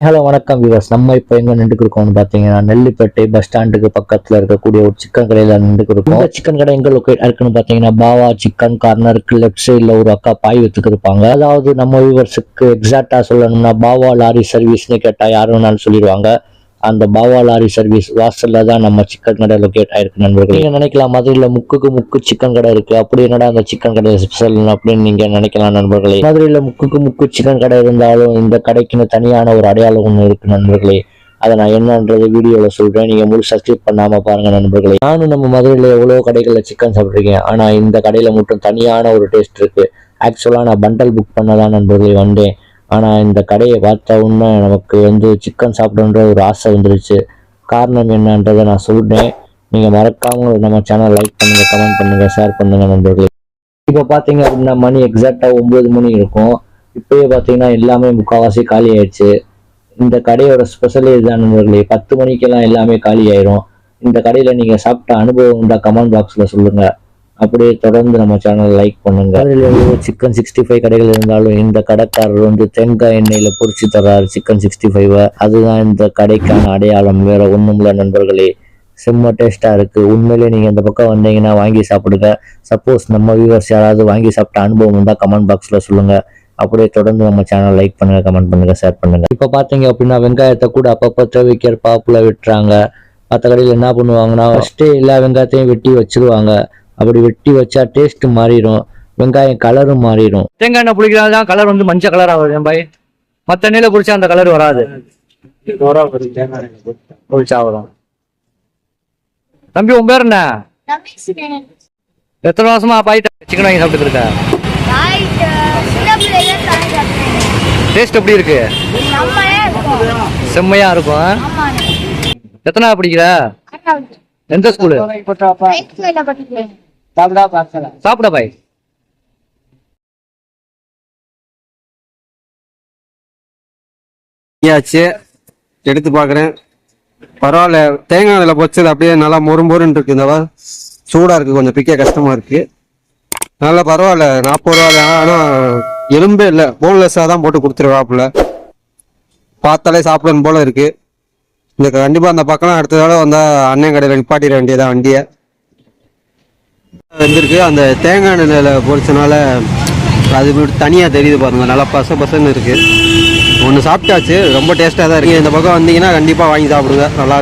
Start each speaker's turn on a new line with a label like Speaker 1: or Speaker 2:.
Speaker 1: Hello வணக்கம் viewers நம்ம இப்போ எங்க நின்றுக்கு இருக்கோம்னு பார்த்தீங்கன்னா நெல்லிப்பேட்டை பஸ் ஸ்டாண்டுக்கு பக்கத்துல இருக்கக்கூடிய ஒரு சிக்கன் கடையில நின்றுக்கு இருக்கோம் இந்த சிக்கன் கடை எங்க லொக்கேட் இருக்குன்னு பார்த்தீங்கன்னா பாவா சிக்கன் கார்னருக்கு லெஃப்ட் சைடில் ஒரு அக்கா பாய் வித்துக்கு இருப்பாங்க அதாவது நம்ம வியூவர்ஸுக்கு எக்ஸாக்டா சொல்லணும்னா பாவா லாரி சர்வீஸ்னு கேட்டா யார் வேணாலும் சொல்லிடுவாங்க. அந்த பாவா லாரி சர்வீஸ் வாசல்ல தான் நம்ம சிக்கன் கடை லொக்கேட் ஆயிருக்கு நண்பர்கள். நீங்க நினைக்கலாம் மதுரையில முக்குக்கு முக்கு சிக்கன் கடை இருக்கு. அப்படி என்னடா அந்த சிக்கன் கடை ஸ்பெஷல் அப்படின்னு நீங்க நினைக்கலாம் நண்பர்களே. மதுரையில முக்குக்கு முக்கு சிக்கன் கடை இருந்தாலும் இந்த கடைக்குன்னு தனியான ஒரு அடையாளம் ஒன்று இருக்கு நண்பர்களே. அதை நான் என்னன்றது வீடியோவில் சொல்கிறேன் நீங்கள் முழு சப்ஸ்கிரைப் பண்ணாமல் பாருங்கள் நண்பர்களே. நானும் நம்ம மதுரையில் எவ்வளோ கடைகளில் சிக்கன் சாப்பிட்ருக்கேன் ஆனால் இந்த கடையில் மட்டும் தனியான ஒரு டேஸ்ட் இருக்குது ஆக்சுவலாக நான் பண்டல் புக் பண்ண தான் நண்பர்களே வந்தேன். ஆனால் இந்த கடையை பார்த்த உடனே நமக்கு வந்து சிக்கன் சாப்பிடணுன்ற ஒரு ஆசை வந்துருச்சு. காரணம் என்னன்றதை நான் சொல்கிறேன் நீங்கள் மறக்காம நம்ம சேனல் லைக் பண்ணுங்கள் கமெண்ட் பண்ணுங்கள் ஷேர் பண்ணுங்கள் நண்பர்களே. இப்போ பார்த்தீங்க அப்படின்னா மணி எக்ஸாக்டாக ஒம்பது மணி இருக்கும். இப்போயே பார்த்தீங்கன்னா எல்லாமே முக்கால்வாசி காலி ஆயிடுச்சு. இந்த கடையோட ஸ்பெஷல் இதுதான் நண்பர்களே. பத்து மணிக்கெல்லாம் எல்லாமே காலி ஆயிரும். இந்த கடையில் நீங்கள் சாப்பிட்ட அனுபவம் இருந்தால் கமெண்ட் பாக்ஸில் சொல்லுங்கள் அப்படியே தொடர்ந்து நம்ம சேனல் லைக் பண்ணுங்க. அதில் எவ்வளோ சிக்கன் சிக்ஸ்டி ஃபைவ் கடைகள் இருந்தாலும் இந்த கடைக்காரர் வந்து தேங்காய் எண்ணெயில் பொறிச்சு தர்றாரு சிக்கன் சிக்ஸ்டி ஃபைவை அதுதான் இந்த கடைக்கான அடையாளம். வேற ஒன்றும் இல்லை நண்பர்களே. செம்ம டேஸ்ட்டாக இருக்குது உண்மையிலேயே நீங்கள் இந்த பக்கம் வந்தீங்கன்னா வாங்கி சாப்பிடுங்க. சப்போஸ் நம்ம வியூவர்ஸ் யாராவது வாங்கி சாப்பிட்ட அனுபவம் இருந்தால் கமெண்ட் பாக்ஸில் சொல்லுங்கள் அப்படியே தொடர்ந்து நம்ம சேனல் லைக் பண்ணுங்க கமெண்ட் பண்ணுங்க ஷேர் பண்ணுங்க. இப்போ பார்த்தீங்க அப்படின்னா வெங்காயத்தை கூட அப்பப்போ தேவைக்கிற பாப்புல விட்டுறாங்க மற்ற கடையில் என்ன பண்ணுவாங்கன்னா ஃபஸ்ட்டே எல்லா வெங்காயத்தையும் வெட்டி வச்சிருவாங்க. அப்படி வெட்டி வச்சா டேஸ்ட் மாறிடும். வெங்காயம் கலரும் மாறிடும்.
Speaker 2: தேங்காய் எண்ணெய் புளிக்கிறது தான் கலர் வந்து மஞ்சள் கலரா வருது என் பாய். மத்த எண்ணெயில புடிச்சா அந்த கலர் வராது. புளிச்சா வரும். தம்பி உன் பேர் என்ன? எத்தனை வருஷமா பாய் சிக்கன் வாங்கி சாப்பிட்டு டேஸ்ட் எப்படி இருக்கு? செம்மையா இருக்கும். எத்தனை படிக்கிற? எந்த ஸ்கூலு சாப்பிட பாய்.
Speaker 3: ஆச்சு எடுத்து பார்க்குறேன் பரவாயில்ல தேங்காய் எண்ணெயில் பொச்சது அப்படியே நல்லா மொறு மொறுன்னு இருக்கு. இந்த வா- சூடா இருக்கு கொஞ்சம் பிக்க கஷ்டமா இருக்கு. நல்லா பரவாயில்ல நாற்பது ரூபா தான். ஆனால் எலும்பே இல்லை போன்லெஸ்ஸாக தான் போட்டு கொடுத்துருவாப்புல. பார்த்தாலே சாப்பிடணும் போல இருக்கு. இந்த கண்டிப்பாக அந்த பக்கம் அடுத்த தடவை வந்தால் அண்ணன் கடையில் நிப்பாட்டிட வேண்டியதான் வண்டியை. வந்திருக்கு. அந்த தேங்காய் எண்ணெயில் பொறிச்சனால அது தனியாக தெரியுது பாருங்க. நல்லா பச பசன்னு இருக்குது ஒன்று சாப்பிட்டாச்சு. ரொம்ப டேஸ்ட்டாக தான் இருக்குது இந்த பக்கம் வந்தீங்கன்னா கண்டிப்பாக வாங்கி சாப்பிடுங்க. நல்லா இருக்கும்